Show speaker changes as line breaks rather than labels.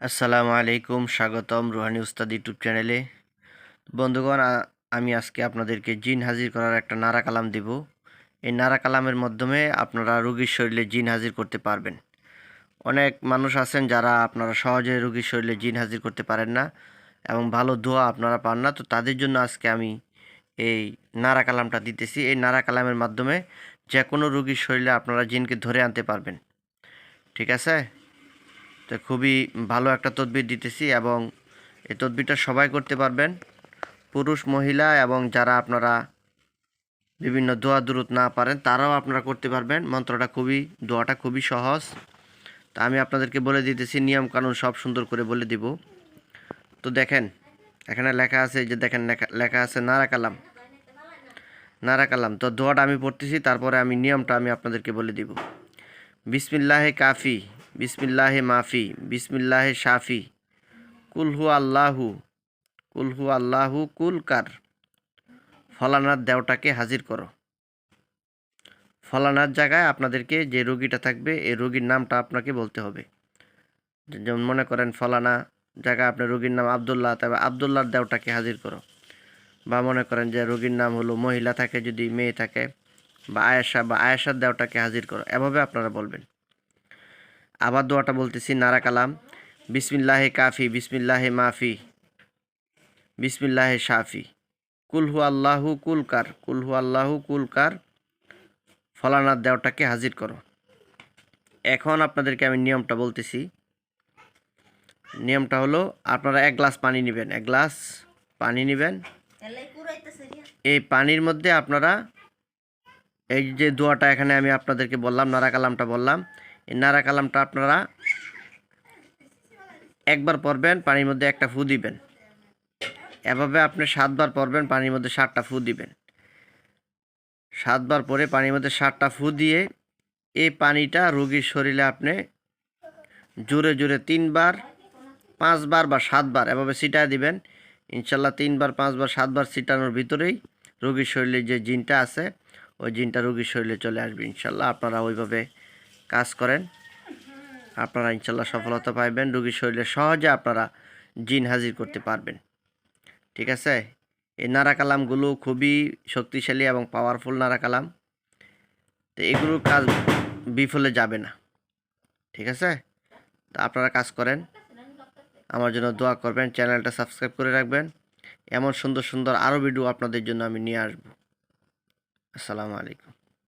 আসসালামু আলাইকুম, স্বাগতম রুহানি উস্তাদ ইউটিউব চ্যানেলে। বন্ধুগণ আমি আজকে আপনাদেরকে জিন হাজির করার একটা নারা কালাম দিব। এই নারা কালামের মাধ্যমে আপনারা রোগীর শরীরে জিন হাজির করতে পারবেন। অনেক মানুষ আছেন যারা আপনারা সহজে রোগীর শরীরে জিন হাজির করতে পারেন না এবং ভালো দোয়া আপনারা পান না। তো তাদের জন্য আজকে আমি এই নারা কালামটা দিতেছি। এই নারা কালামের মাধ্যমে যে কোনো রোগীর শরীরে আপনারা জিনকে ধরে আনতে পারবেন। ঠিক আছে? তো খুবই ভালো একটা তদবির দিতেছি এবং এই তদবিরটা সবাই করতে পারবেন। পুরুষ, মহিলা এবং যারা আপনারা বিভিন্ন দোয়া দূরত না পারেন, তারাও আপনারা করতে পারবেন। মন্ত্রটা খুবই, দোয়াটা খুবই সহজ। তা আমি আপনাদেরকে বলে দিতেছি, নিয়ম কানুন সব সুন্দর করে বলে দিব। তো দেখেন, এখানে লেখা আছে যে দেখেন লেখা আছে, নারা কালাম। নারা কালাম। তো দোয়াটা আমি পড়তেছি, তারপরে আমি নিয়মটা আমি আপনাদেরকে বলে দিব। বিসমিল্লাহে কাফি। বিসমিল্লাহে মাফি, বিসমিল্লাহে শাফি। কুলহু আল্লাহু কুলহু আল্লাহু কুল কার। ফলানার দেওটাকে হাজির করো। ফলানার জায়গায় আপনাদেরকে যে রোগীটা থাকবে এই রোগীর নামটা আপনাকে বলতে হবে। যেমন মনে করেন ফলানা, জায়গায় আপনার রোগীর নাম আবদুল্লাহ তবে আবদুল্লাহর দেওটাকে হাজির করো। বা মনে করেন যে রোগীর নাম হলো মহিলা থাকে, যদি মেয়ে থাকে, বা আয়েশা, বা আয়েশার দেওটাকে হাজির করো। এভাবে আপনারা বলবেন। আবার দোয়াটা বলতেছি, নারা কালাম। বিসমিল্লাহে কাফি, বিসমিল্লাহে মাফি, বিসমিল্লাহে শাফি। কুলহু আল্লাহু কুলকার কুলহু আল্লাহু কুলকার ফলানার দেওয়াটাকে হাজির করো। এখন আপনাদেরকে আমি নিয়মটা বলতেছি। নিয়মটা হলো, আপনারা এক গ্লাস পানি নেবেন, এক গ্লাস পানি নেবেন। এই পানির মধ্যে আপনারা, এই যে দোয়াটা এখানে আমি আপনাদেরকে বললাম, নারা কালামটা বললাম এই নারা কালামটা আপনারা একবার পরবেন, পানির মধ্যে একটা ফু দিবেন। এভাবে আপনি সাতবার পরবেন, পানির মধ্যে সাতটা ফু দিবেন। সাতবার পরে পানির মধ্যে সাতটা ফু দিয়ে এই পানিটা রোগীর শরীরে আপনি জোরে জোরে তিনবার, পাঁচবার বা সাতবার এভাবে ছিটায় দিবেন। ইনশাল্লাহ তিনবার, পাঁচবার, সাতবার ছিটানোর ভিতরেই রোগীর শরীরে যে জিনটা আছে, ওই জিনটা রোগীর শরীরে চলে আসবে ইনশাল্লাহ আপনারা ওইভাবে কাজ করেন। আপনারা ইনশাল্লাহ সফলতা পাইবেন। রোগীর শরীরে সহজে আপনারা জিন হাজির করতে পারবেন। ঠিক আছে? এই নারা কালামগুলো খুবই শক্তিশালী এবং পাওয়ারফুল নারা কালাম। তো এগুলোর কাজ বিফলে যাবে না। ঠিক আছে? তো আপনারা কাজ করেন। আমার জন্য দোয়া করবেন, চ্যানেলটা সাবস্ক্রাইব করে রাখবেন। এমন সুন্দর সুন্দর আরও ভিডিও আপনাদের জন্য আমি নিয়ে আসব। আসসালামু আলাইকুম।